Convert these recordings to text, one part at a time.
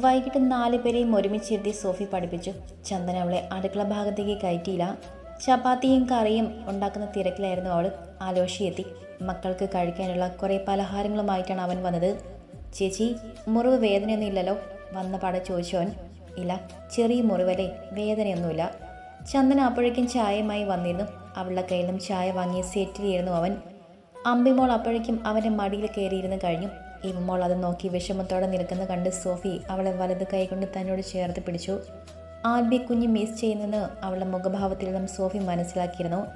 വൈകിട്ട് നാല് പേരെയും ഒരുമിച്ചിരുത്തി സോഫി പഠിപ്പിച്ചു. ചന്ദന അവളെ അടുക്കള ഭാഗത്തേക്ക് കയറ്റിയില്ല. ചപ്പാത്തിയും കറിയും ഉണ്ടാക്കുന്ന തിരക്കിലായിരുന്നു അവൾ ആലോഷിയെത്തി മക്കൾക്ക് കഴിക്കാനുള്ള കുറേ പലഹാരങ്ങളുമായിട്ടാണ് അവൻ വന്നത്. ചേച്ചി മുറിവ് വേദനയൊന്നും ഇല്ലല്ലോ വന്ന പാടെ ചോദിച്ചവൻ ഇല്ല ചെറിയ മുറിവല്ലേ വേദനയൊന്നുമില്ല. ചന്ദന അപ്പോഴേക്കും ചായയുമായി വന്നിരുന്നു. അവളുടെ കയ്യിലും ചായ വാങ്ങി സെറ്റിലിരുന്നു അവൻ. അമ്പിമോൾ അപ്പോഴേക്കും അവന്റെ മടിയിൽ കയറിയിരുന്ന് കഴിഞ്ഞു. ഇവമോൾ അത് നോക്കി വിഷമത്തോടെ നിൽക്കുന്ന കണ്ട് സോഫി അവളെ വലത് കൈകൊണ്ട് തന്നോട് ചേർത്ത് പിടിച്ചു. ആൽബി കുഞ്ഞ് മിസ് ചെയ്യുന്നെന്ന് അവളുടെ മുഖഭാവത്തിൽ നിന്നും സോഫി മനസ്സിലാക്കിയിരുന്നു.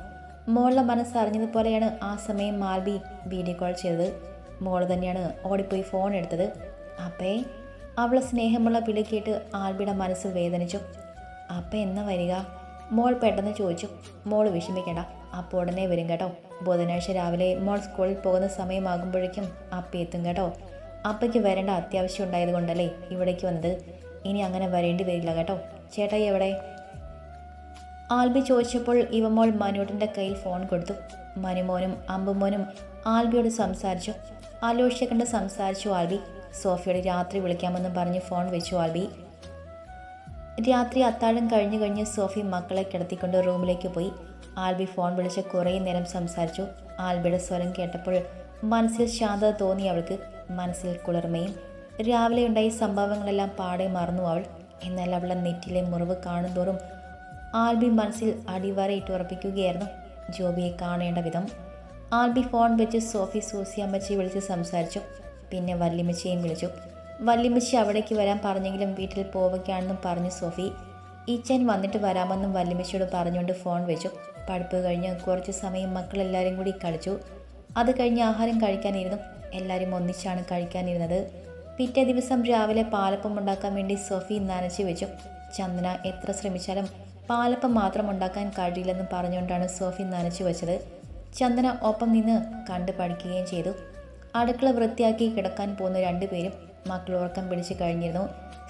മോളുടെ മനസ്സറിഞ്ഞതുപോലെയാണ് ആ സമയം ആൽബി വീഡിയോ കോൾ ചെയ്തത്. മോൾ തന്നെയാണ് ഓടിപ്പോയി ഫോൺ എടുത്തത്. അപ്പേ അവളെ സ്നേഹമുള്ള വിളി കേട്ട് ആൽബിയുടെ മനസ്സ് വേദനിച്ചു. അപ്പം എന്നാ വരിക? മോൾ പെട്ടെന്ന് ചോദിച്ചു. മോൾ വിഷമിക്കണ്ട. അപ്പോൾ ഉടനെ വരും കേട്ടോ. ബുധനാഴ്ച രാവിലെ മോൾ സ്കൂളിൽ പോകുന്ന സമയമാകുമ്പോഴേക്കും അപ്പ എത്തും കേട്ടോ. അപ്പയ്ക്ക് വരേണ്ട അത്യാവശ്യം ഉണ്ടായത് കൊണ്ടല്ലേ ഇവിടേക്ക് വന്നത്. ഇനി അങ്ങനെ വരേണ്ടി വരില്ല കേട്ടോ. ചേട്ടായി എവിടെ? ആൽബി ചോദിച്ചപ്പോൾ ഇവമോൾ മനുവിന്റെ കയ്യിൽ ഫോൺ കൊടുത്തു. മനുമോനും അമ്പുമോനും ആൽബിയോട് സംസാരിച്ചു. ആലോചിച്ച കണ്ട് സംസാരിച്ചു ആൽബി. സോഫിയോട് രാത്രി വിളിക്കാമെന്ന് പറഞ്ഞ് ഫോൺ വെച്ചു ആൽബി. രാത്രി അത്താഴം കഴിഞ്ഞു കഴിഞ്ഞ് സോഫി മക്കളെ കിടത്തിക്കൊണ്ട് റൂമിലേക്ക് പോയി. ആൽബി ഫോൺ വിളിച്ച് കുറേ നേരം സംസാരിച്ചു. ആൽബിയുടെ സ്വരം കേട്ടപ്പോൾ മനസ്സിൽ ശാന്തത തോന്നി അവൾക്ക്. മനസ്സിൽ കുളിർമയും രാവിലെ ഉണ്ടായ സംഭവങ്ങളെല്ലാം പാടെ മറന്നു അവൾ. എന്നാൽ അവളെ നെറ്റിലെ മുറിവ് കാണുന്തോറും ആൽബി മനസ്സിൽ അടിവരയിട്ട് ഉറപ്പിക്കുകയായിരുന്നു. ജോബിയെ കാണേണ്ട വിധം ആൽബി ഫോൺ വെച്ച് സോഫി സൂസി അമ്മച്ചി വിളിച്ച് സംസാരിച്ചു. പിന്നെ വല്യമ്മച്ചിയെയും വിളിച്ചു. വല്യമ്മച്ചി അവിടേക്ക് വരാൻ പറഞ്ഞെങ്കിലും വീട്ടിൽ പോവുകയാണെന്നും പറഞ്ഞു സോഫി. ഈച്ചൻ വന്നിട്ട് വരാമെന്നും വല്യമ്മച്ചിയോട് പറഞ്ഞുകൊണ്ട് ഫോൺ വെച്ചു. പഠിപ്പ് കഴിഞ്ഞ് കുറച്ച് സമയം മക്കളെല്ലാവരും കൂടി കളിച്ചു. അത് കഴിഞ്ഞ് ആഹാരം കഴിക്കാനിരുന്നു. എല്ലാവരും ഒന്നിച്ചാണ് കഴിക്കാനിരുന്നത്. പിറ്റേ ദിവസം രാവിലെ പാലപ്പം ഉണ്ടാക്കാൻ വേണ്ടി സോഫി നനച്ചു വെച്ചു. ചന്ദന എത്ര ശ്രമിച്ചാലും പാലപ്പം മാത്രം ഉണ്ടാക്കാൻ കഴിയില്ലെന്ന് പറഞ്ഞുകൊണ്ടാണ് സോഫി നനച്ചു വെച്ചത്. ചന്ദന ഒപ്പം നിന്ന് കണ്ടു പഠിക്കുകയും ചെയ്തു. അടുക്കള വൃത്തിയാക്കി കിടക്കാൻ പോകുന്ന രണ്ടുപേരും മക്കൾ ഉറക്കം പിടിച്ച് കഴിഞ്ഞിരുന്നു.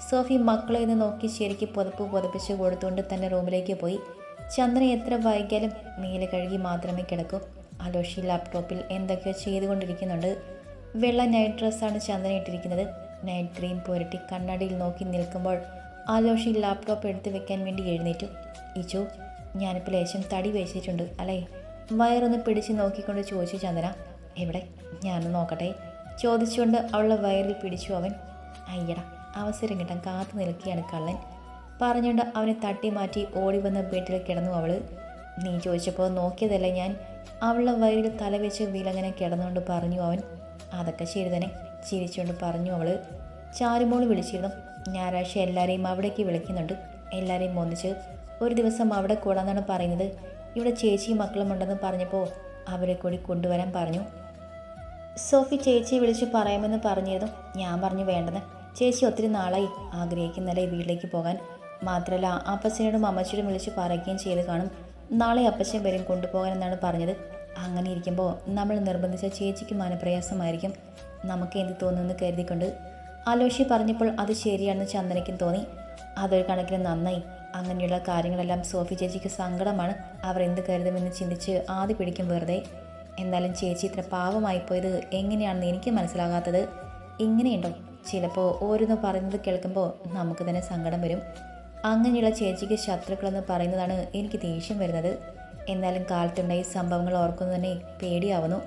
സോഫി മക്കളെ നിന്ന് നോക്കി ശരിക്ക് പുതപ്പ് പുതപ്പിച്ച് കൊടുത്തുകൊണ്ട് തന്നെ റൂമിലേക്ക് പോയി. ചന്ദ്രൻ എത്ര വൈകിയാലും നീല കഴുകി മാത്രമേ കിടക്കൂ. അലോഷി ലാപ്ടോപ്പിൽ എന്തൊക്കെയോ ചെയ്തുകൊണ്ടിരിക്കുന്നുണ്ട്. വെള്ള നൈറ്റ് ഡ്രസ്സാണ് ചന്ദ്രൻ ഇട്ടിരിക്കുന്നത്. നൈറ്റ് ക്രീം പുരട്ടി കണ്ണാടിയിൽ നോക്കി നിൽക്കുമ്പോൾ ആലോഷി ലാപ്ടോപ്പ് എടുത്ത് വെക്കാൻ വേണ്ടി എഴുന്നേറ്റു. ഇച്ചു ഞാനിപ്പോൾ ലേശം തടി വെച്ചിട്ടുണ്ട് അല്ലേ? വയറൊന്ന് പിടിച്ച് നോക്കിക്കൊണ്ട് ചോദിച്ചു ചന്ദ്ര. എവിടെ? ഞാനൊന്ന് നോക്കട്ടെ. ചോദിച്ചുകൊണ്ട് അവളുടെ വയറിൽ പിടിച്ചു അവൻ. അയ്യടാ അവസരം കിട്ടാൻ കാത്തു നിൽക്കുകയാണ് കള്ളൻ. പറഞ്ഞുകൊണ്ട് അവനെ തട്ടി മാറ്റി ഓടി വന്ന് ബെഡിൽ കിടന്നു അവൾ നീ ചോദിച്ചപ്പോൾ നോക്കിയതല്ല ഞാൻ? അവളുടെ വയറിൽ തലവെച്ച് വിലങ്ങനെ കിടന്നുകൊണ്ട് പറഞ്ഞു അവൻ. അതൊക്കെ ശരി തന്നെ ചിരിച്ചുകൊണ്ട് പറഞ്ഞു അവൾ ചാരുമോൾ വിളിച്ചിരുന്നു. ഞായറാഴ്ച എല്ലാവരെയും അവിടേക്ക് വിളിക്കുന്നുണ്ട്. എല്ലാവരെയും ഒന്നിച്ച് ഒരു ദിവസം അവിടെ കൂടാന്നാണ് പറയുന്നത്. ഇവിടെ ചേച്ചിയും മക്കളും ഉണ്ടെന്ന് പറഞ്ഞപ്പോൾ അവരെ കൂടി കൊണ്ടുവരാൻ പറഞ്ഞു. സോഫി ചേച്ചിയെ വിളിച്ച് പറയാമെന്ന് പറഞ്ഞിരുന്നു. ഞാൻ പറഞ്ഞു വേണ്ടെന്ന്. ചേച്ചി ഒത്തിരി നാളായി ആഗ്രഹിക്കുന്നല്ലേ വീട്ടിലേക്ക് പോകാൻ? മാത്രമല്ല അപ്പച്ചനോടും അമ്മച്ചിയോടും വിളിച്ച് പറയുകയും ചെയ്ത് കാണും. നാളെ അപ്പച്ചൻ വരും കൊണ്ടുപോകാനെന്നാണ് പറഞ്ഞത്. അങ്ങനെ ഇരിക്കുമ്പോൾ നമ്മൾ നിർബന്ധിച്ച ചേച്ചിക്ക് മനപ്രയാസമായിരിക്കും. നമുക്ക് എന്ത് തോന്നുമെന്ന് കരുതിക്കൊണ്ട് ആലോഷി പറഞ്ഞപ്പോൾ അത് ശരിയാണെന്ന് ചന്ദനയ്ക്കും തോന്നി. അതൊരു കണക്കിന് നന്നായി. അങ്ങനെയുള്ള കാര്യങ്ങളെല്ലാം സോഫി ചേച്ചിക്ക് സങ്കടമാണ്. അവർ എന്ത് കരുതുമെന്ന് ചിന്തിച്ച് ആദ്യ പിടിക്കും വെറുതെ. എന്നാലും ചേച്ചി ഇത്ര പാവമായിപ്പോയത് എങ്ങനെയാണെന്ന് എനിക്ക് മനസ്സിലാകാത്തത്. ഇങ്ങനെയുണ്ടോ? ചിലപ്പോൾ ഓരോന്ന് പറയുന്നത് കേൾക്കുമ്പോൾ നമുക്ക് തന്നെ സങ്കടം വരും. അങ്ങനെയുള്ള ചേച്ചിക്ക് ശത്രുക്കളെന്ന് പറയുന്നതാണ് എനിക്ക് ദേഷ്യം വരുന്നത്. എന്നാലും കാലത്തുണ്ടായ സംഭവങ്ങൾ ഓർക്കുന്നു തന്നെ പേടിയാവുന്നു.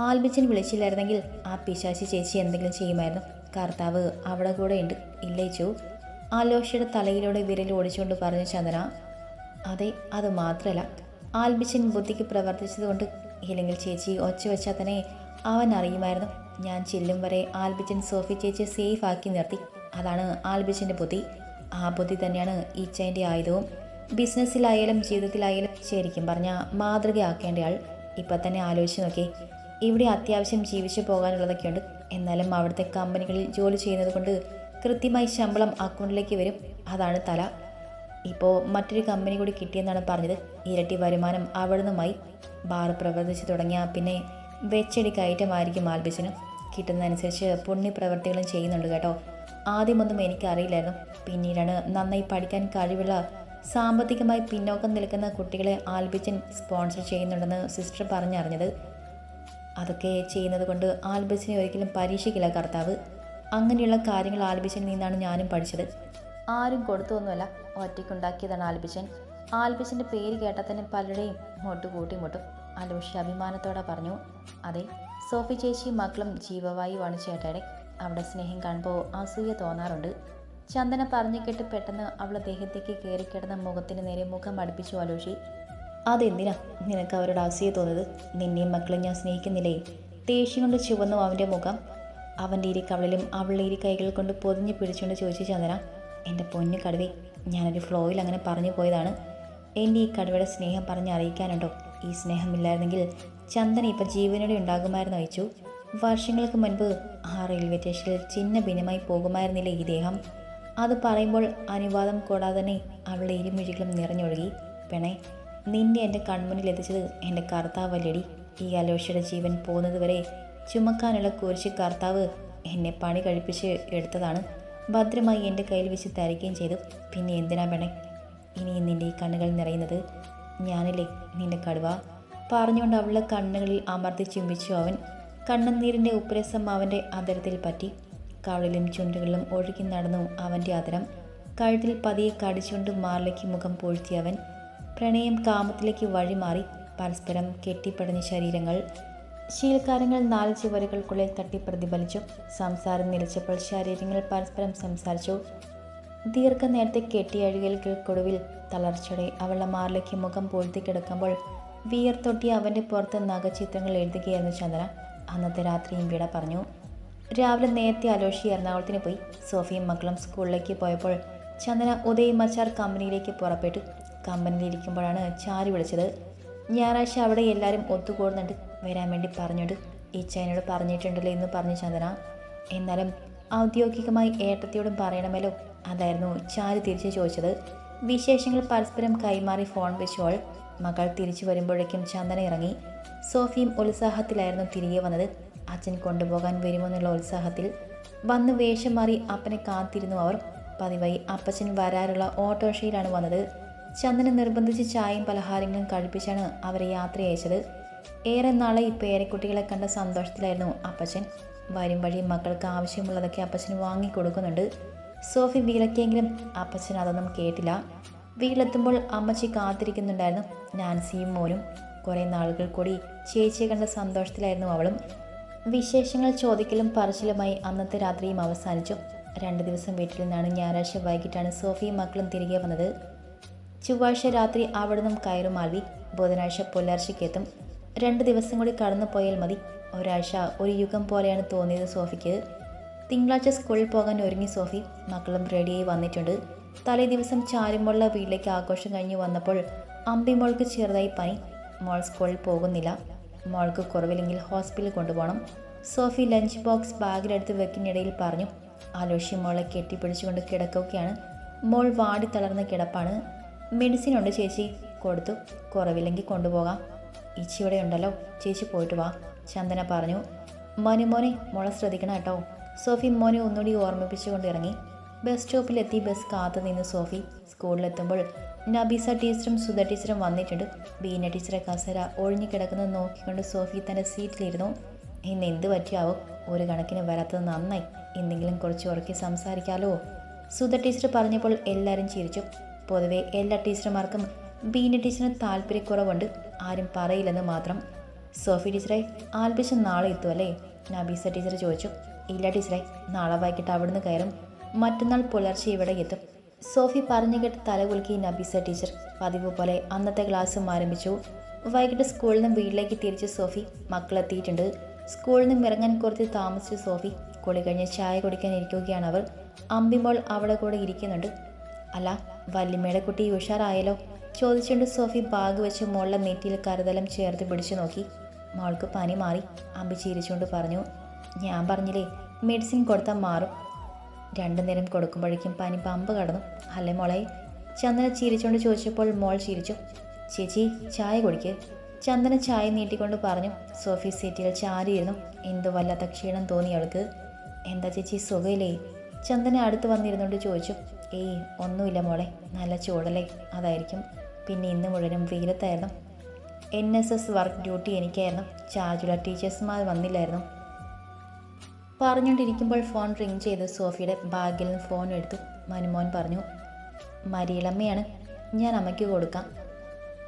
ആൽബിച്ചൻ വിളിച്ചില്ലായിരുന്നെങ്കിൽ ആ പിശാശി ചേച്ചി എന്തെങ്കിലും ചെയ്യുമായിരുന്നു. കർത്താവ് അവിടെ കൂടെ ഉണ്ട്. ഇല്ലേച്ചു. ആലോഷയുടെ തലയിലൂടെ വിരൽ ഓടിച്ചുകൊണ്ട് പറഞ്ഞു ചന്ദന. അതെ അത് മാത്രമല്ല. ആൽബിച്ചൻ ബുദ്ധിക്ക് പ്രവർത്തിച്ചതുകൊണ്ട് ഇല്ലെങ്കിൽ ചേച്ചി ഒച്ച വെച്ചാൽ തന്നെ അവൻ അറിയുമായിരുന്നു. ഞാൻ ചെല്ലും വരെ ആൽബിച്ചൻ സോഫി ചേച്ചിയെ സേഫ് ആക്കി നിർത്തി. അതാണ് ആൽബിച്ചന്റെ ബുദ്ധി. ആ തന്നെയാണ് ഈച്ചേന്റെ ആയുധവും ബിസിനസ്സിലായാലും ജീവിതത്തിലായാലും ശരിക്കും പറഞ്ഞാൽ മാതൃകയാക്കേണ്ടയാൾ ഇപ്പം തന്നെ ആലോചിച്ച് നോക്കി. ഇവിടെ അത്യാവശ്യം ജീവിച്ചു പോകാനുള്ളതൊക്കെയുണ്ട്. എന്നാലും അവിടുത്തെ കമ്പനികളിൽ ജോലി ചെയ്യുന്നത് കൊണ്ട് കൃത്യമായി ശമ്പളം അക്കൗണ്ടിലേക്ക് വരും. അതാണ് തല. ഇപ്പോൾ മറ്റൊരു കമ്പനി കൂടി കിട്ടിയെന്നാണ് പറഞ്ഞത്. ഇരട്ടി വരുമാനം അവിടുന്നുമായി. ബാർ പ്രവർത്തിച്ചു തുടങ്ങിയ പിന്നെ വെച്ചടി കയറ്റമായിരിക്കും ആൽബിച്ചന് കിട്ടുന്നതനുസരിച്ച് പുണ്യ പ്രവൃത്തികളും ചെയ്യുന്നുണ്ട് കേട്ടോ. ആദ്യമൊന്നും എനിക്കറിയില്ലായിരുന്നു. പിന്നീടാണ് നന്നായി പഠിക്കാൻ കഴിവുള്ള സാമ്പത്തികമായി പിന്നോക്കം നിൽക്കുന്ന കുട്ടികളെ ആൽബിച്ചൻ സ്പോൺസർ ചെയ്യുന്നുണ്ടെന്ന് സിസ്റ്റർ പറഞ്ഞറിഞ്ഞത്. അതൊക്കെ ചെയ്യുന്നത് കൊണ്ട് ആൽബിച്ചിനെ ഒരിക്കലും പരീക്ഷിക്കില്ല കർത്താവ്. അങ്ങനെയുള്ള കാര്യങ്ങൾ ആൽബിച്ചനിൽ നിന്നാണ് ഞാനും പഠിച്ചത്. ആരും കൊടുത്തൊന്നുമല്ല ഒറ്റയ്ക്കുണ്ടാക്കിയതാണ് ആൽബിച്ചൻ. ആൽബിച്ചന്റെ പേര് കേട്ടാൽ തന്നെ പലരുടെയും മുട്ട് കൂട്ടി മുട്ടും. അലോഷി അഭിമാനത്തോടെ പറഞ്ഞു അതെ സോഫി ചേച്ചി മക്കളും ജീവവായുവാണ് ചേട്ടയുടെ അവിടെ സ്നേഹം കാണുമ്പോൾ അസൂയ തോന്നാറുണ്ട്. ചന്ദന പറഞ്ഞു കേട്ട് പെട്ടെന്ന് അവളെ ദേഹത്തേക്ക് കയറിക്കിടന്ന മുഖത്തിന് നേരെ മുഖം അടുപ്പിച്ചു ആലോചി അതെന്തിനാ? നിനക്ക് അവരോട് അസൂയ തോന്നുന്നത്? നിന്നെയും മക്കളും ഞാൻ സ്നേഹിക്കുന്നില്ലേ? ദേഷ്യം കൊണ്ട് ചുവന്നു അവന്റെ മുഖം. അവന്റെ ഇരി കവളിലും അവളുടെ ഇരി കൈകൾ കൊണ്ട് പൊതിഞ്ഞ് പിടിച്ചുകൊണ്ട് ചോദിച്ചു ചന്ദന എന്റെ പൊന്നു കടുവേ ഞാനൊരു ഫ്ലോയിൽ അങ്ങനെ പറഞ്ഞു പോയതാണ്. എന്റെ ഈ കടുവയുടെ സ്നേഹം പറഞ്ഞ് അറിയിക്കാനുണ്ടോ? ഈ സ്നേഹമില്ലായിരുന്നെങ്കിൽ ചന്ദന ഇപ്പം ജീവനോടെ ഉണ്ടാകുമായിരുന്നു അയച്ചു. വർഷങ്ങൾക്ക് മുൻപ് ആ റെയിൽവേ സ്റ്റേഷനിൽ ചിന്ന ഭിന്നമായി പോകുമായിരുന്നില്ല ഈ ദേഹം അത് പറയുമ്പോൾ അനുവാദം കൂടാതെ തന്നെ അവളുടെ ഇരുമിഴികളും നിറഞ്ഞൊഴുകി. പെണേ നിന്നെ എന്റെ കൺമുന്നിൽ എത്തിച്ചത് എന്റെ കർത്താവല്ലടി. ഈ അലോഷയുടെ ജീവൻ പോകുന്നതുവരെ ചുമക്കാനുള്ള കുരിശ് കർത്താവ് എന്നെ പണി കഴിപ്പിച്ച് എടുത്തതാണ്. ഭദ്രമായി എന്റെ കയ്യിൽ വെച്ച് തരികയും ചെയ്തു. പിന്നെ എന്തിനാ പെണേ? ഇനി നിന്റെ ഈ കണ്ണുകൾ നിറയുന്നത്? ഞാനില്ലേ നിന്റെ കടുവ? പറഞ്ഞുകൊണ്ട് അവളുടെ കണ്ണുകളിൽ അമർത്തി ചുംബിച്ചു അവൻ. കണ്ണുനീരിന്റെ ഉപ്രസം അവന്റെ അതരത്തിൽ പറ്റി. കവളിലും ചുണ്ടുകളിലും ഒഴുകി നടന്നു അവന്റെ അതരം കഴുത്തിൽ പതിയെ കടിച്ചുകൊണ്ട് മാറിലേക്ക് മുഖം പൂഴ്ത്തിയവൻ പ്രണയം കാമത്തിലേക്ക് വഴിമാറി. പരസ്പരം കെട്ടിപ്പടഞ്ഞ ശരീരങ്ങൾ. ശീലക്കാരങ്ങൾ നാല് ചുവരുകൾക്കുള്ളിൽ തട്ടി പ്രതിഫലിച്ചു. സംസാരം നിലച്ചപ്പോൾ ശരീരങ്ങൾ പരസ്പരം സംസാരിച്ചു. ദീർഘനേരത്തെ കെട്ടിയഴുകൽക്കൊടുവിൽ തളർച്ചയുടെ അവളുടെ മാറിലേക്ക് മുഖം പൂഴ്ത്തി കിടക്കുമ്പോൾ വിയർത്തൊട്ടി അവന്റെ പുറത്ത് നഖചിത്രങ്ങൾ എഴുതുകയായിരുന്നു ചന്ദ്ര. അന്നത്തെ രാത്രിയും വിട പറഞ്ഞു രാവിലെ നേരത്തെ അലോഷി എറണാകുളത്തിന് പോയി. സോഫിയും മക്കളും സ്കൂളിലേക്ക് പോയപ്പോൾ ചന്ദന ഉദയ് മച്ചാർ കമ്പനിയിലേക്ക് പുറപ്പെട്ടു. കമ്പനിയിലിരിക്കുമ്പോഴാണ് ചാരി വിളിച്ചത്. ഞായറാഴ്ച അവിടെ എല്ലാവരും ഒത്തുകൂടുന്നുണ്ട്. വരാൻ വേണ്ടി പറഞ്ഞുണ്ട് ഇച്ചായനോട് പറഞ്ഞിട്ടുണ്ടല്ലോ എന്ന് പറഞ്ഞു ചന്ദന എന്നാലും ഔദ്യോഗികമായി ഏട്ടത്തിയോടും പറയണമല്ലോ അതായിരുന്നു ചാരി തിരിച്ച് ചോദിച്ചത്. വിശേഷങ്ങൾ പരസ്പരം കൈമാറി ഫോൺ വെച്ചോൾ മകൾ തിരിച്ചു വരുമ്പോഴേക്കും ചന്ദന ഇറങ്ങി. സോഫിയും ഉത്സാഹത്തിലായിരുന്നു തിരികെ വന്നത്. അച്ഛൻ കൊണ്ടുപോകാൻ വരുമെന്നുള്ള ഉത്സാഹത്തിൽ വന്ന് വേഷം മാറി അപ്പനെ കാത്തിരുന്നു അവർ. പതിവായി അപ്പച്ചൻ വരാറുള്ള ഓട്ടോറിക്ഷയിലാണ് വന്നത്. ചന്ദന നിർബന്ധിച്ച് ചായയും പലഹാരങ്ങളും കഴിപ്പിച്ചാണ് അവരെ യാത്ര അയച്ചത് ഏറെ നാളെ ഈ പേരക്കുട്ടികളെ കണ്ട സന്തോഷത്തിലായിരുന്നു അപ്പച്ചൻ. വരും വഴി മക്കൾക്ക് ആവശ്യമുള്ളതൊക്കെ അപ്പച്ചന് വാങ്ങിക്കൊടുക്കുന്നുണ്ട്. സോഫി വീലക്കെങ്കിലും അപ്പച്ചൻ അതൊന്നും കേട്ടില്ല. വീട്ടിലെത്തുമ്പോൾ അമ്മച്ചി കാത്തിരിക്കുന്നുണ്ടായിരുന്നു. നാൻസിയും മോനും കുറേ നാളുകൾ കൂടി ചേച്ചിയെ കണ്ട സന്തോഷത്തിലായിരുന്നു അവളും. വിശേഷങ്ങൾ ചോദിക്കലും പറച്ചിലുമായി അന്നത്തെ രാത്രിയും അവസാനിച്ചു. രണ്ട് ദിവസം വീട്ടിൽ നിന്നാണ് ഞായറാഴ്ച വൈകിട്ടാണ് സോഫിയും മക്കളും തിരികെ വന്നത്. ചൊവ്വാഴ്ച രാത്രി അവിടെ നിന്നും കയറും ആൽവി. ബുധനാഴ്ച പുലർച്ചയ്ക്കെത്തും രണ്ട് ദിവസം കൂടി കടന്നു പോയാൽ മതി. ഒരാഴ്ച ഒരു യുഗം പോലെയാണ് തോന്നിയത് സോഫിക്ക്. തിങ്കളാഴ്ച സ്കൂളിൽ പോകാൻ ഒരുങ്ങി സോഫി. മക്കളും റെഡിയായി വന്നിട്ടുണ്ട്. തലേ ദിവസം ചാരുമുള്ള വീട്ടിലേക്ക് ആഘോഷം കഴിഞ്ഞ് വന്നപ്പോൾ അമ്പി മോൾക്ക് ചെറുതായി പനി. മോൾ സ്കൂളിൽ പോകുന്നില്ല. മോൾക്ക് കുറവില്ലെങ്കിൽ ഹോസ്പിറ്റലിൽ കൊണ്ടുപോകണം. സോഫി ലഞ്ച് ബോക്സ് ബാഗിലെടുത്ത് വെക്കിനിടയിൽ പറഞ്ഞു ആലോഷി മോളെ കെട്ടിപ്പിടിച്ചുകൊണ്ട് കിടക്കുകയാണ്. മോൾ വാടി തളർന്ന കിടപ്പാണ്. മെഡിസിൻ ഉണ്ട് ചേച്ചി. കൊടുത്തു. കുറവില്ലെങ്കിൽ കൊണ്ടുപോകാം. ഇച്ചിവിടെ ഉണ്ടല്ലോ. ചേച്ചി പോയിട്ട് വാ. ചന്ദന പറഞ്ഞു മോനെ മോനെ മോളെ ശ്രദ്ധിക്കണം കേട്ടോ. സോഫി മോനെ ഒന്നുകൂടി ഓർമ്മിപ്പിച്ചുകൊണ്ട് ഇറങ്ങി. ബസ് സ്റ്റോപ്പിലെത്തി ബസ് കാത്തു നിന്ന് സോഫി. സ്കൂളിലെത്തുമ്പോൾ നബീസ ടീച്ചറും സുധ ടീച്ചറും വന്നിട്ടുണ്ട്. ബീന ടീച്ചറെ കസര ഒഴിഞ്ഞു കിടക്കുന്നത് നോക്കിക്കൊണ്ട് സോഫി തന്റെ സീറ്റിലിരുന്നു. ഇന്ന് എന്ത് പറ്റിയാവും? ഒരു കണക്കിന് വരാത്തത് നന്നായി. എന്തെങ്കിലും കുറച്ച് ഉറക്കി സംസാരിക്കാലോ? സുധ ടീച്ചർ പറഞ്ഞപ്പോൾ എല്ലാവരും ചിരിച്ചു. പൊതുവെ എല്ലാ ടീച്ചർമാർക്കും ബീന ടീച്ചറിന് താല്പര്യക്കുറവുണ്ട്. ആരും പറയില്ലെന്ന് മാത്രം. സോഫി ടീച്ചറെ ആൽബിഷൻ നാളെ എത്തുമല്ലേ നബീസ ടീച്ചർ ചോദിച്ചു. ഇല്ല ടീച്ചറെ നാളെ വൈകിട്ട് അവിടുന്ന് കയറും. മറ്റന്നാൾ പുലർച്ചെ ഇവിടെ എത്തും. സോഫി പറഞ്ഞു കേട്ട് തലകുലുക്കി നബീസ ടീച്ചർ പതിവ് പോലെ അന്നത്തെ ക്ലാസ്സും ആരംഭിച്ചു. വൈകിട്ട് സ്കൂളിൽ നിന്ന് വീട്ടിലേക്ക് തിരിച്ച് സോഫി മക്കളെത്തിയിട്ടുണ്ട്. സ്കൂളിൽ നിന്നും ഇറങ്ങാൻ കുറച്ച് താമസിച്ചു സോഫി കുളി കഴിഞ്ഞ് ചായ കുടിക്കാൻ ഇരിക്കുകയാണ് അവർ അമ്പിമ്പോൾ അവളെ കൂടെ ഇരിക്കുന്നുണ്ട്. അല്ല വല്യമ്മയുടെ കുട്ടി ഉഷാറായല്ലോ? ചോദിച്ചുകൊണ്ട് സോഫി ബാഗ് വെച്ച് മുകളിലെ നെറ്റിയിൽ കരുതലം ചേർത്ത് പിടിച്ചു നോക്കി. മോൾക്ക് പനി മാറി. അമ്പി ചിരിച്ചുകൊണ്ട് പറഞ്ഞു ഞാൻ പറഞ്ഞില്ലേ മെഡിസിൻ കൊടുത്താൽ മാറും. രണ്ടു നേരം കൊടുക്കുമ്പോഴേക്കും പനി പമ്പ് കടന്നു. അല്ലേ മോളെ? ചന്ദന ചിരിച്ചുകൊണ്ട് ചോദിച്ചപ്പോൾ മോൾ ചിരിച്ചു. ചേച്ചി ചായ കുടിക്ക്. ചന്ദന ചായ നീട്ടിക്കൊണ്ട് പറഞ്ഞു. സോഫി സീറ്റിൽ ചാരിയിരുന്നു. എന്തോ വല്ലാത്ത ക്ഷീണം തോന്നി അവൾക്ക്. എന്താ ചേച്ചി സുഖയില്ലേ? ചന്ദന അടുത്ത് വന്നിരുന്നുകൊണ്ട് ചോദിച്ചു. ഏയ് ഒന്നുമില്ല മോളെ. നല്ല ചൂടല്ലേ? അതായിരിക്കും. പിന്നെ ഇന്ന് മുഴുവനും വെയിലത്തായിരുന്നു. N S S work duty എനിക്കായിരുന്നു. ചാർജുള്ള ടീച്ചേഴ്സുമാർ വന്നില്ലായിരുന്നു. പറഞ്ഞുകൊണ്ടിരിക്കുമ്പോൾ ഫോൺ റിങ് ചെയ്ത് സോഫിയുടെ ബാഗിൽ നിന്ന് ഫോൺ എടുത്തു. മനുമോൻ പറഞ്ഞു മരിയിലമ്മയാണ് ഞാൻ അമ്മയ്ക്ക് കൊടുക്കാം.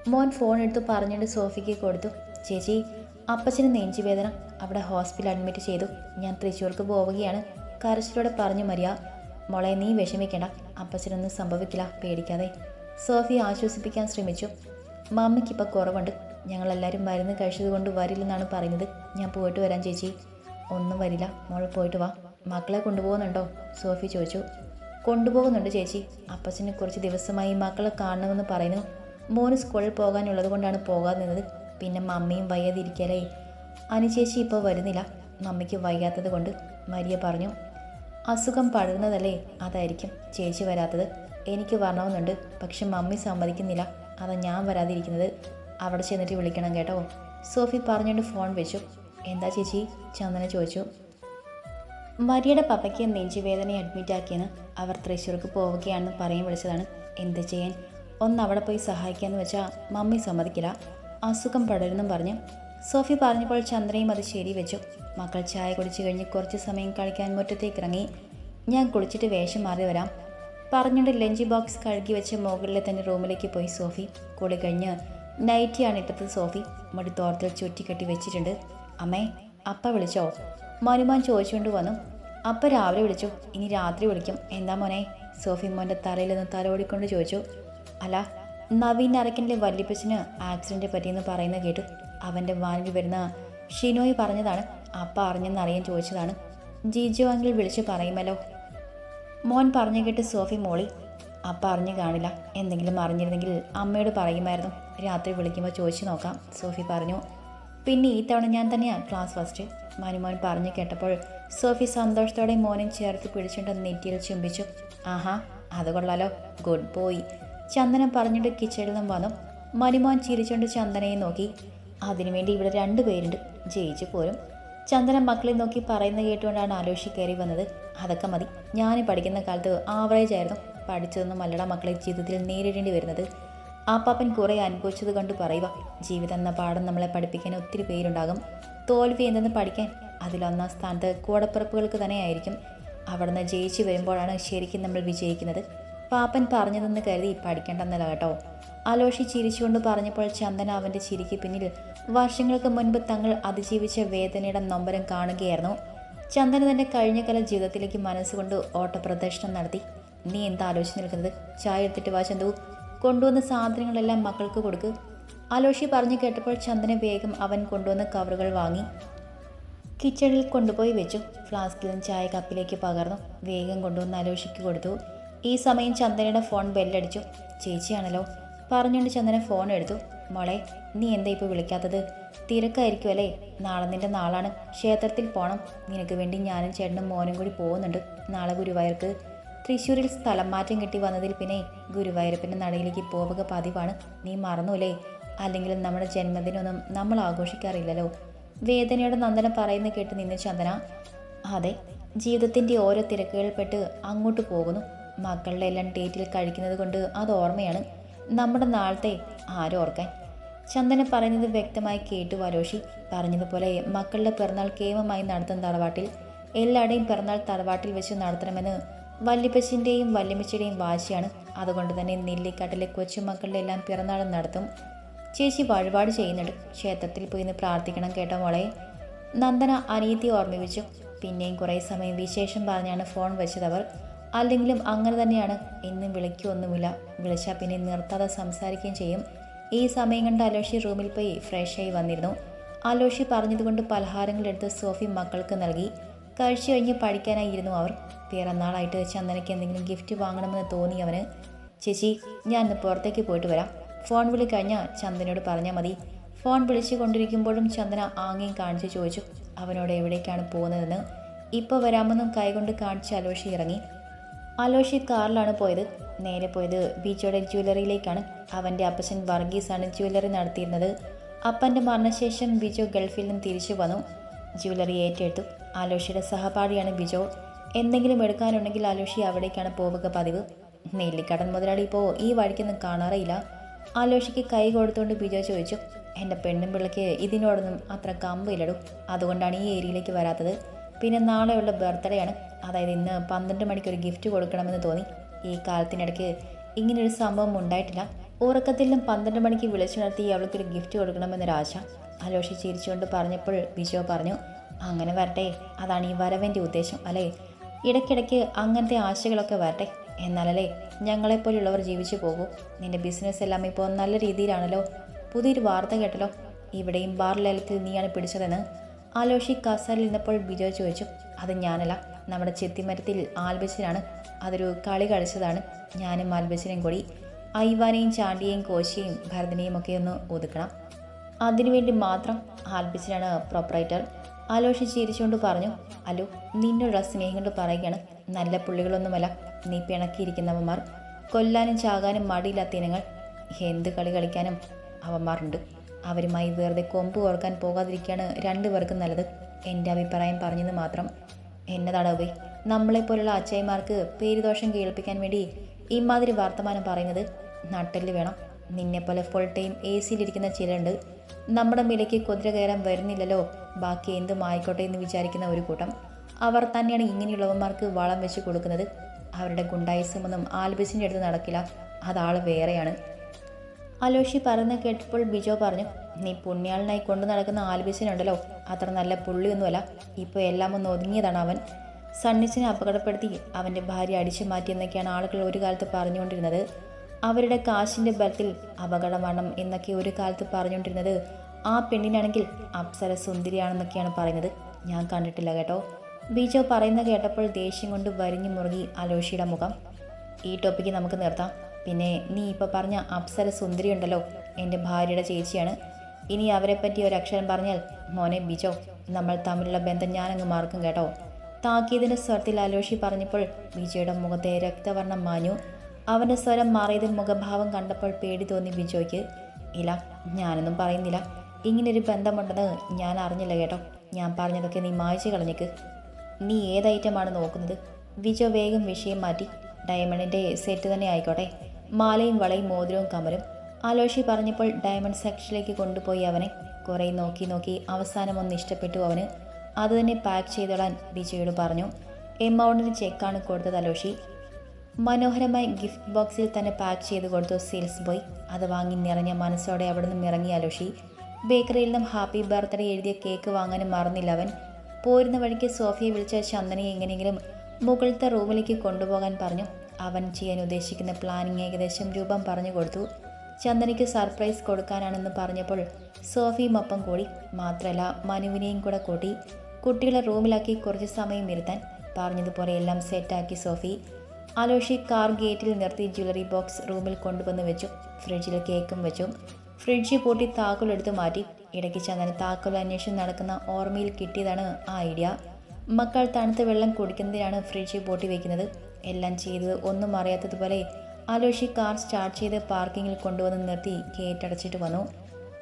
മോൻ ഫോൺ എടുത്ത് പറഞ്ഞിട്ട് സോഫിക്ക് കൊടുത്തു. ചേച്ചി അപ്പച്ചന് നെഞ്ചുവേദന അവിടെ ഹോസ്പിറ്റൽ അഡ്മിറ്റ് ചെയ്തു. ഞാൻ തൃശ്ശൂർക്ക് പോവുകയാണ്. കരച്ചിലൂടെ പറഞ്ഞു മരിയ മോളെ നീ വിഷമിക്കണ്ട. അപ്പച്ചനൊന്നും സംഭവിക്കില്ല പേടിക്കാതെ. സോഫി ആശ്വസിപ്പിക്കാൻ ശ്രമിച്ചു. മമ്മിക്കിപ്പോൾ കുറവുണ്ട്. ഞങ്ങളെല്ലാവരും മരുന്ന് കഴിച്ചത് കൊണ്ട് വരില്ലെന്നാണ് പറയുന്നത്. ഞാൻ പോയിട്ട് വരാം ചേച്ചി. ഒന്നും വരില്ല. മോൾ പോയിട്ട് വാ. മക്കളെ കൊണ്ടുപോകുന്നുണ്ടോ? സോഫി ചോദിച്ചു. കൊണ്ടുപോകുന്നുണ്ട് ചേച്ചി. അപ്പച്ചന് കുറച്ച് ദിവസമായി മക്കളെ കാണണമെന്ന് പറയുന്നു. മോന് സ്കൂളിൽ പോകാനുള്ളത് കൊണ്ടാണ് പോകാൻ നിന്നത് പിന്നെ മമ്മിയും വയ്യാതിരിക്കലേ. അനുചേച്ചി ഇപ്പോൾ വരുന്നില്ല. മമ്മിക്ക് വയ്യാത്തത് കൊണ്ട് മരിയ പറഞ്ഞു. അസുഖം പടരുന്നതല്ലേ? അതായിരിക്കും ചേച്ചി വരാത്തത്. എനിക്ക് വരണമെന്നുണ്ട്. പക്ഷെ മമ്മി സമ്മതിക്കുന്നില്ല. അതാ ഞാൻ വരാതിരിക്കുന്നത്. അവിടെ ചെന്നിട്ട് വിളിക്കണം കേട്ടോ. സോഫി പറഞ്ഞുകൊണ്ട് ഫോൺ വെച്ചു. എന്താ ചേച്ചി? ചന്ദന ചോദിച്ചു. മരിയുടെ പപ്പയ്ക്ക് നെഞ്ചുവേദന അഡ്മിറ്റ് ആക്കിയെന്ന് അവർ തൃശ്ശൂർക്ക് പോവുകയാണെന്ന് പറയും വിളിച്ചതാണ്. എന്ത് ചെയ്യാൻ? ഒന്ന് അവിടെ പോയി സഹായിക്കാന്ന് വെച്ചാൽ മമ്മി സമ്മതിക്കില്ല. അസുഖം പടരുന്നും പറഞ്ഞ് സോഫി പറഞ്ഞപ്പോൾ ചന്ദ്രയും അത് ശരി വെച്ചു. മക്കൾ ചായ കുടിച്ചു കഴിഞ്ഞ് കുറച്ച് സമയം കളിക്കാൻ മുറ്റത്തേക്ക് ഇറങ്ങി. ഞാൻ കുളിച്ചിട്ട് വേഷം മാറി വരാം. പറഞ്ഞുകൊണ്ട് ലഞ്ച് ബോക്സ് കഴുകി വെച്ച് മുകളിലെ തന്നെ റൂമിലേക്ക് പോയി സോഫി. കുളി കഴിഞ്ഞ് നൈറ്റിയാണ് ഇട്ടത് സോഫി. മുടി തോർത്തിൽ ചുറ്റിക്കെട്ടി വെച്ചിട്ടുണ്ട്. അമ്മേ അപ്പ വിളിച്ചോ? മനുമാൻ ചോദിച്ചുകൊണ്ട് വന്നു. അപ്പ രാവിലെ വിളിച്ചു. ഇനി രാത്രി വിളിക്കും. എന്താ മോനെ? സോഫി മോന്റെ തലയിൽ നിന്ന് തലോടിക്കൊണ്ട് ചോദിച്ചു. അല്ല നവീൻ അരക്കിന്റെ വല്യപ്പച്ചന് ആക്സിഡന്റ് പറ്റിയെന്ന് പറയുന്ന കേട്ടു. അവന്റെ വാനിൽ വരുന്ന ഷിനോയ് പറഞ്ഞതാണ്. അപ്പ അറിഞ്ഞെന്നറിയാൻ ചോദിച്ചതാണ്. ജിജു അങ്കിൾ വിളിച്ച് പറയുമല്ലോ. മോൻ പറഞ്ഞു കേട്ട് സോഫി മോളി. അപ്പ അറിഞ്ഞു കാണില്ല. എന്തെങ്കിലും അറിഞ്ഞിരുന്നെങ്കിൽ അമ്മയോട് പറയുമായിരുന്നു. രാത്രി വിളിക്കുമ്പോൾ ചോദിച്ചു നോക്കാം. സോഫി പറഞ്ഞു പിന്നെ ഈ തവണ ഞാൻ തന്നെയാണ് ക്ലാസ് ഫസ്റ്റ്. മനുമോൻ പറഞ്ഞു കേട്ടപ്പോൾ സോഫി സന്തോഷത്തോടെ മോനെ ചേർത്ത് പിടിച്ചുകൊണ്ട് നെറ്റിയിൽ ചുംബിച്ചു. ആഹാ അത് കൊള്ളാലോ. Good boy. ചന്ദനം പറഞ്ഞിട്ട് കിച്ചണിൽ നിന്നും വന്നു മനുമോൻ ചിരിച്ചുകൊണ്ട് ചന്ദനയെ നോക്കി. അതിനുവേണ്ടി ഇവിടെ രണ്ടുപേരുണ്ട് ജയിച്ചു പോരും. ചന്ദനം മക്കളെ നോക്കി പറയുന്ന കേട്ടുകൊണ്ടാണ് ആലോചി കയറി വന്നത്. അതൊക്കെ മതി. ഞാൻ പഠിക്കുന്ന കാലത്ത് ആവറേജ് ആയിരുന്നു. പഠിച്ചതൊന്നും അല്ലട മക്കളെ ജീവിതത്തിൽ നേരിടേണ്ടി വരുന്നത്. ആപ്പാപ്പൻ കുറേ അനുഭവിച്ചത് കണ്ട് പറയുക. ജീവിതം എന്ന പാഠം നമ്മളെ പഠിപ്പിക്കാൻ ഒത്തിരി പേരുണ്ടാകും. തോൽവി എന്തെന്ന് പഠിക്കാൻ അതിലൊന്നാം സ്ഥാനത്ത് കൂടപ്പിറപ്പുകൾക്ക് തന്നെയായിരിക്കും അവിടുന്ന് ജയിച്ചു വരുമ്പോഴാണ് ശരിക്കും നമ്മൾ വിജയിക്കുന്നത്. പാപ്പൻ പറഞ്ഞതെന്ന് കരുതി പഠിക്കേണ്ടെന്നല്ല കേട്ടോ. അലോഷി ചിരിച്ചുകൊണ്ട് പറഞ്ഞപ്പോൾ ചന്ദന അവന്റെ ചിരിക്ക് പിന്നിൽ വർഷങ്ങൾക്ക് മുൻപ് തങ്ങൾ അതിജീവിച്ച വേദനയുടെ നൊമ്പരം കാണുകയായിരുന്നു. ചന്ദന തന്നെ കഴിഞ്ഞ കല ജീവിതത്തിലേക്ക് മനസ്സുകൊണ്ട് ഓട്ടപ്രദർശനം നടത്തി. നീ എന്താ ആലോചിച്ച് നിൽക്കുന്നത്? ചായ എടുത്തിട്ട് വാ ചന്തു കൊണ്ടുവന്ന സാധനങ്ങളെല്ലാം മക്കൾക്ക് കൊടുക്ക്. അലോഷി പറഞ്ഞു കേട്ടപ്പോൾ ചന്ദന വേഗം അവൻ കൊണ്ടുവന്ന കവറുകൾ വാങ്ങി. കിച്ചണിൽ കൊണ്ടുപോയി വെച്ചു. ഫ്ലാസ്കിൽ നിന്ന് ചായ കപ്പിലേക്ക് പകർന്നു. വേഗം കൊണ്ടുവന്ന് അലോഷിക്ക് കൊടുത്തു. ഈ സമയം ചന്ദനയുടെ ഫോൺ ബെല്ലടിച്ചു. ചേച്ചിയാണല്ലോ പറഞ്ഞുകൊണ്ട് ചന്ദന ഫോൺ എടുത്തു. മോളെ നീ എന്താ ഇപ്പോൾ വിളിക്കാത്തത്? തിരക്കായിരിക്കും അല്ലേ? നാളെ നിന്റെ നാളാണ്. ക്ഷേത്രത്തിൽ പോകണം നിനക്ക് വേണ്ടി ഞാനും ചേട്ടനും മോനും കൂടി പോകുന്നുണ്ട്. നാളെ ഗുരുവായൂർക്ക്. തൃശ്ശൂരിൽ സ്ഥലം മാറ്റം കിട്ടി വന്നതിൽ പിന്നെ ഗുരുവായൂരപ്പന്റെ നടയിലേക്ക് പോവുക പതിവാണ്. നീ മറന്നൂലേ? അല്ലെങ്കിൽ നമ്മുടെ ജന്മദിനമൊന്നും നമ്മൾ ആഘോഷിക്കാറില്ലല്ലോ? വേദനയുടെ നന്ദനം പറയുന്ന കേട്ട് നിന്ന് ചന്ദന അതെ ജീവിതത്തിന്റെ ഓരോ തിരക്കുകൾപ്പെട്ട് അങ്ങോട്ട് പോകുന്നു. മക്കളുടെ എല്ലാം ഡേറ്റിൽ കഴിക്കുന്നത് കൊണ്ട് അത് ഓർമ്മയാണ്. നമ്മുടെ നാളത്തെ ആരോർക്കാൻ ചന്ദന പറയുന്നത് വ്യക്തമായി കേട്ടു വരോഷി. പറഞ്ഞതുപോലെ മക്കളുടെ പിറന്നാൾ കേമമായി നടത്തുന്ന തറവാട്ടിൽ എല്ലാവരുടെയും പിറന്നാൾ തറവാട്ടിൽ വെച്ച് നടത്തണമെന്ന് വല്യപ്പച്ചിന്റെയും വല്യമ്മച്ചിയുടെയും വാശിയാണ്. അതുകൊണ്ട് തന്നെ നെല്ലിക്കാട്ടിലെ കൊച്ചുമക്കളുടെ എല്ലാം പിറന്നാളും നടത്തും. ചേച്ചി വഴിപാട് ചെയ്യുന്നുണ്ട്. ക്ഷേത്രത്തിൽ പോയി ഇന്ന് പ്രാർത്ഥിക്കണം കേട്ടോ മോളെ. നന്ദന അനിയത്തി ഓർമ്മിപ്പിച്ചു. പിന്നെയും കുറേ സമയം വിശേഷം പറഞ്ഞാണ് ഫോൺ വെച്ചതവർ അല്ലെങ്കിലും അങ്ങനെ തന്നെയാണ്. ഇന്നും വിളിക്കുകയൊന്നുമില്ല വിളിച്ചാൽ പിന്നെ നിർത്താതെ സംസാരിക്കുകയും ചെയ്യും. ഈ സമയം കണ്ട് അലോഷി റൂമിൽ പോയി ഫ്രഷായി വന്നിരുന്നു. അലോഷി പറഞ്ഞതുകൊണ്ട് പലഹാരങ്ങളെടുത്ത് സോഫി മക്കൾക്ക് നൽകി. കഴിച്ചു കഴിഞ്ഞ് പഠിക്കാനായിരുന്നു അവർ. പിറന്നാളായിട്ട് ചന്ദനയ്ക്ക് എന്തെങ്കിലും ഗിഫ്റ്റ് വാങ്ങണമെന്ന് തോന്നി അവന്. ചേച്ചി ഞാൻ ഇന്ന് പുറത്തേക്ക് പോയിട്ട് വരാം. ഫോൺ വിളി കഴിഞ്ഞാൽ ചന്ദനോട് പറഞ്ഞാൽ മതി. ഫോൺ വിളിച്ചു കൊണ്ടിരിക്കുമ്പോഴും ചന്ദന ആംഗ്യം കാണിച്ച് ചോദിച്ചു അവനോട് എവിടേക്കാണ് പോകുന്നതെന്ന്? ഇപ്പോൾ വരാമെന്നും കൈകൊണ്ട് കാണിച്ച് അലോഷി ഇറങ്ങി. അലോഷി കാറിലാണ് പോയത്. നേരെ പോയത് ബീച്ചോടെ ജ്വല്ലറിയിലേക്കാണ്. അവന്റെ അപ്പച്ചൻ വർഗീസാണ് ജ്വല്ലറി നടത്തിയിരുന്നത്. അപ്പന്റെ മരണശേഷം ബിജോ ഗൾഫിൽ നിന്നും തിരിച്ചു വന്നു. ജ്വല്ലറി ഏറ്റെടുത്തു. ആലോഷിയുടെ സഹപാഠിയാണ് ബിജോ. എന്തെങ്കിലും എടുക്കാനുണ്ടെങ്കിൽ അലോഷി അവിടേക്കാണ് പോവുക പതിവ്. നെല്ലിക്കടൻ മുതലാളി ഇപ്പോൾ ഈ വഴിക്കൊന്നും കാണാറില്ല അലോഷിക്ക് കൈ കൊടുത്തുകൊണ്ട് ബിജോ ചോദിച്ചു എന്റെ പെണ്ണും പിള്ളയ്ക്ക് ഇതിനോടൊന്നും അത്ര കമ്പില്ലടും അതുകൊണ്ടാണ് ഈ ഏരിയയിലേക്ക് വരാത്തത്. പിന്നെ നാളെയുള്ള ബർത്ത്ഡേ ആണ് അതായത് ഇന്ന് പന്ത്രണ്ട് മണിക്ക് ഒരു ഗിഫ്റ്റ് കൊടുക്കണമെന്ന് തോന്നി. ഈ കാലത്തിനിടയ്ക്ക് ഇങ്ങനൊരു സംഭവം ഉണ്ടായിട്ടില്ല. ഉറക്കത്തിൽ നിന്നും പന്ത്രണ്ട് മണിക്ക് വിളിച്ചു നടത്തി അവൾക്കൊരു ഗിഫ്റ്റ് കൊടുക്കണമെന്നൊരാശ അലോഷി ചിരിച്ചുകൊണ്ട് പറഞ്ഞപ്പോൾ ബിജോ പറഞ്ഞു അങ്ങനെ വരട്ടെ. അതാണ് ഈ വരവിന്റെ ഉദ്ദേശം അല്ലേ? ഇടയ്ക്കിടയ്ക്ക് അങ്ങനത്തെ ആശകളൊക്കെ വരട്ടെ. എന്നാലല്ലേ ഞങ്ങളെപ്പോലുള്ളവർ ജീവിച്ചു പോകൂ. നിന്റെ ബിസിനസ് എല്ലാം ഇപ്പോൾ നല്ല രീതിയിലാണല്ലോ. പുതിയൊരു വാർത്ത കേട്ടല്ലോ. ഇവിടെയും ബാർ ലേലത്തിൽ നീയാണ് പിടിച്ചതെന്ന്. ആലോഷി കസാലിൽ നിന്നപ്പോൾ ബിജോ ചോദിച്ചു അത് ഞാനല്ല. നമ്മുടെ ചെത്തിമരത്തിൽ ആൽബച്ചനാണ്. അതൊരു കളി കളിച്ചതാണ്. ഞാനും ആൽബച്ചനും കൂടി ഐവാനെയും ചാണ്ടിയെയും കോശിയെയും ഭരതനെയും ഒക്കെ ഒന്ന് ഒതുക്കണം. അതിനുവേണ്ടി മാത്രം ആൽബച്ചനാണ് പ്രൊപ്പറേറ്റർ ആലോചിച്ച് ചിരിച്ചുകൊണ്ട് പറഞ്ഞു അലു നിന്നോടുള്ള സ്നേഹം കൊണ്ട് പറയുകയാണ്. നല്ല പുള്ളികളൊന്നുമല്ല. നീ പിണക്കിയിരിക്കുന്നവന്മാർ. കൊല്ലാനും ചാകാനും മടിയില്ലാത്ത ഇനങ്ങൾ. എന്ത് കളി കളിക്കാനും അവന്മാരുണ്ട്. അവരുമായി വെറുതെ കൊമ്പ് ഓർക്കാൻ പോകാതിരിക്കുകയാണ് രണ്ടുപേർക്കും നല്ലത്. എന്റെ അഭിപ്രായം പറഞ്ഞത് മാത്രം എന്നതാണ് നമ്മളെ നമ്മളെപ്പോലുള്ള അച്ചായിമാർക്ക് പേരുദോഷം കേൾപ്പിക്കാൻ വേണ്ടി ഇമാതിരി വർത്തമാനം പറയുന്നത് നട്ടൽ വേണം. നിന്നെപ്പോലെ ഫുൾ ടൈം എ സിയിലിരിക്കുന്ന ചിലരുണ്ട്. നമ്മുടെ മിലയ്ക്ക് കുതിര കയറാൻ വരുന്നില്ലല്ലോ. ബാക്കി എന്തും ആയിക്കോട്ടെ എന്ന് വിചാരിക്കുന്ന ഒരു കൂട്ടം. അവർ തന്നെയാണ് ഇങ്ങനെയുള്ളവന്മാർക്ക് വളം വെച്ച് കൊടുക്കുന്നത്. അവരുടെ ഗുണ്ടായിസമൊന്നും ആൽബിസിന്റെ അടുത്ത് നടക്കില്ല. അതാൾ വേറെയാണ്. അലോഷി പറയുന്ന കേട്ടപ്പോൾ ബിജോ പറഞ്ഞു നീ പുണ്യാളിനായി കൊണ്ടു നടക്കുന്ന ആൽബിസിനുണ്ടല്ലോ. അത്ര നല്ല പുള്ളിയൊന്നുമല്ല. ഇപ്പോൾ എല്ലാം ഒന്ന് ഒതുങ്ങിയതാണ് അവൻ. സണ്ണിച്ചിനെ അപകടപ്പെടുത്തി അവന്റെ ഭാര്യ അടിച്ചു മാറ്റിയെന്നൊക്കെയാണ് ആളുകൾ ഒരു കാലത്ത് പറഞ്ഞുകൊണ്ടിരുന്നത്. അവരുടെ കാശിന്റെ ബലത്തിൽ അപകടമാണ് എന്നൊക്കെ ഒരു കാലത്ത് പറഞ്ഞുകൊണ്ടിരുന്നത് ആ പെണ്ണിനാണെങ്കിൽ അപ്സര സുന്ദരിയാണെന്നൊക്കെയാണ് പറയുന്നത്. ഞാൻ കണ്ടിട്ടില്ല കേട്ടോ. ബീജോ പറയുന്ന കേട്ടപ്പോൾ ദേഷ്യം കൊണ്ട് വരിഞ്ഞു മുറുകി അലോഷിയുടെ മുഖം. ഈ ടോപ്പിക്ക് നമുക്ക് നിർത്താം. പിന്നെ നീ ഇപ്പോൾ പറഞ്ഞ അപ്സര സുന്ദരി ഉണ്ടല്ലോ എന്റെ ഭാര്യയുടെ ചേച്ചിയാണ്. ഇനി അവരെ പറ്റി ഒരു അക്ഷരം പറഞ്ഞാൽ മോനെ ബിജോ നമ്മൾ തമ്മിലുള്ള ബന്ധം ഞാനങ്ങ് മാർക്കും കേട്ടോ. താക്കീതിന്റെ സ്വരത്തിൽ അലോഷി പറഞ്ഞപ്പോൾ ബിജോയുടെ മുഖത്തെ രക്തവർണം മാഞ്ഞു. അവന്റെ സ്വരം മാറിയതിൽ മുഖഭാവം കണ്ടപ്പോൾ പേടി തോന്നി ബിജോയ്ക്ക്. ഇല്ല ഞാനൊന്നും പറയുന്നില്ല. ഇങ്ങനൊരു ബന്ധമുണ്ടെന്ന് ഞാൻ അറിഞ്ഞില്ല കേട്ടോ. ഞാൻ പറഞ്ഞതൊക്കെ നീ മായ്ച്ചു കളഞ്ഞേക്ക്. നീ ഏത് ഐറ്റമാണ് നോക്കുന്നത്? വിജോ വേഗം വിഷയം മാറ്റി. ഡയമണ്ടിന്റെ സെറ്റ് തന്നെ ആയിക്കോട്ടെ. മാലയും വളയും മോതിരവും കമലും. ആലോഷി പറഞ്ഞപ്പോൾ ഡയമണ്ട് സെക്ഷനിലേക്ക് കൊണ്ടുപോയി അവനെ. കുറേ നോക്കി നോക്കി അവസാനം ഒന്ന് ഇഷ്ടപ്പെട്ടു അവന്. അത് തന്നെ പാക്ക് ചെയ്തോളാൻ വിജയോട് പറഞ്ഞു. എമൗണ്ടിന് ചെക്കാണ് കൊടുത്തത് അലോഷി മനോഹരമായി ഗിഫ്റ്റ് ബോക്സിൽ തന്നെ പാക്ക് ചെയ്ത് കൊടുത്തു സെയിൽസ് ബോയ്. അത് വാങ്ങി നിറഞ്ഞ മനസ്സോടെ അവിടെ നിന്നും ഇറങ്ങി അലോഷി ബേക്കറിയിൽ നിന്നും ഹാപ്പി ബർത്ത്ഡേ എഴുതിയ കേക്ക് വാങ്ങാനും മറന്നില്ല അവൻ. പോരുന്ന വഴിക്ക് സോഫിയെ വിളിച്ച ചന്ദനയെ എങ്ങനെയെങ്കിലും മുകളിലത്തെ റൂമിലേക്ക് കൊണ്ടുപോകാൻ പറഞ്ഞു. അവൻ ചെയ്യാൻ ഉദ്ദേശിക്കുന്ന പ്ലാനിങ് ഏകദേശം രൂപം പറഞ്ഞു കൊടുത്തു. ചന്ദനയ്ക്ക് സർപ്രൈസ് കൊടുക്കാനാണെന്ന് പറഞ്ഞപ്പോൾ സോഫിയും ഒപ്പം കൂടി. മാത്രമല്ല മനുവിനെയും കൂടെ കൂട്ടി കുട്ടികളെ റൂമിലാക്കി കുറച്ച് സമയം ഇരുത്താൻ പറഞ്ഞതുപോലെ എല്ലാം സെറ്റാക്കി സോഫി. അലോഷി കാർ ഗേറ്റിൽ നിർത്തി ജ്വല്ലറി ബോക്സ് റൂമിൽ കൊണ്ടുവന്ന് വെച്ചു. ഫ്രിഡ്ജിൽ കേക്കും വെച്ചു. ഫ്രിഡ്ജ് പൂട്ടി താക്കോലെടുത്ത് മാറ്റി. ഇടയ്ക്ക് ചന്ദന താക്കോൽ അന്വേഷണം നടക്കുന്ന ഓർമ്മയിൽ കിട്ടിയതാണ് ആ ഐഡിയ. മക്കൾ തണുത്ത വെള്ളം കുടിക്കുന്നതിനാണ് ഫ്രിഡ്ജ് പൂട്ടി വെക്കുന്നത്. എല്ലാം ചെയ്തത് ഒന്നും അറിയാത്തതുപോലെ ആലോഷി കാർ സ്റ്റാർട്ട് ചെയ്ത് പാർക്കിങ്ങിൽ കൊണ്ടുവന്ന് നിർത്തി കേറ്റടച്ചിട്ട് വന്നു.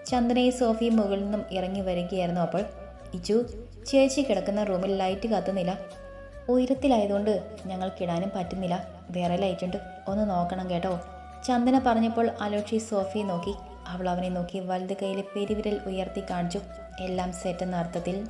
ചന്ദനയും സോഫിയും മുകളിൽ നിന്നും ഇറങ്ങി വരികയായിരുന്നു അപ്പോൾ. ഇച്ചു ചേച്ചി കിടക്കുന്ന റൂമിൽ ലൈറ്റ് കത്തുന്നില്ല. ഉയരത്തിലായതുകൊണ്ട് ഞങ്ങൾക്കിടാനും പറ്റുന്നില്ല. വേറെ ലൈറ്റ് ഉണ്ട് ഒന്ന് നോക്കണം കേട്ടോ. ചന്ദന പറഞ്ഞപ്പോൾ അലോക്ഷി സോഫിയെ നോക്കി. അവൾ അവനെ നോക്കി വലത് കയ്യിലെ പെരുവിരൽ ഉയർത്തി കാണിച്ചു. എല്ലാം സെറ്റെന്ന അർത്ഥത്തിൽ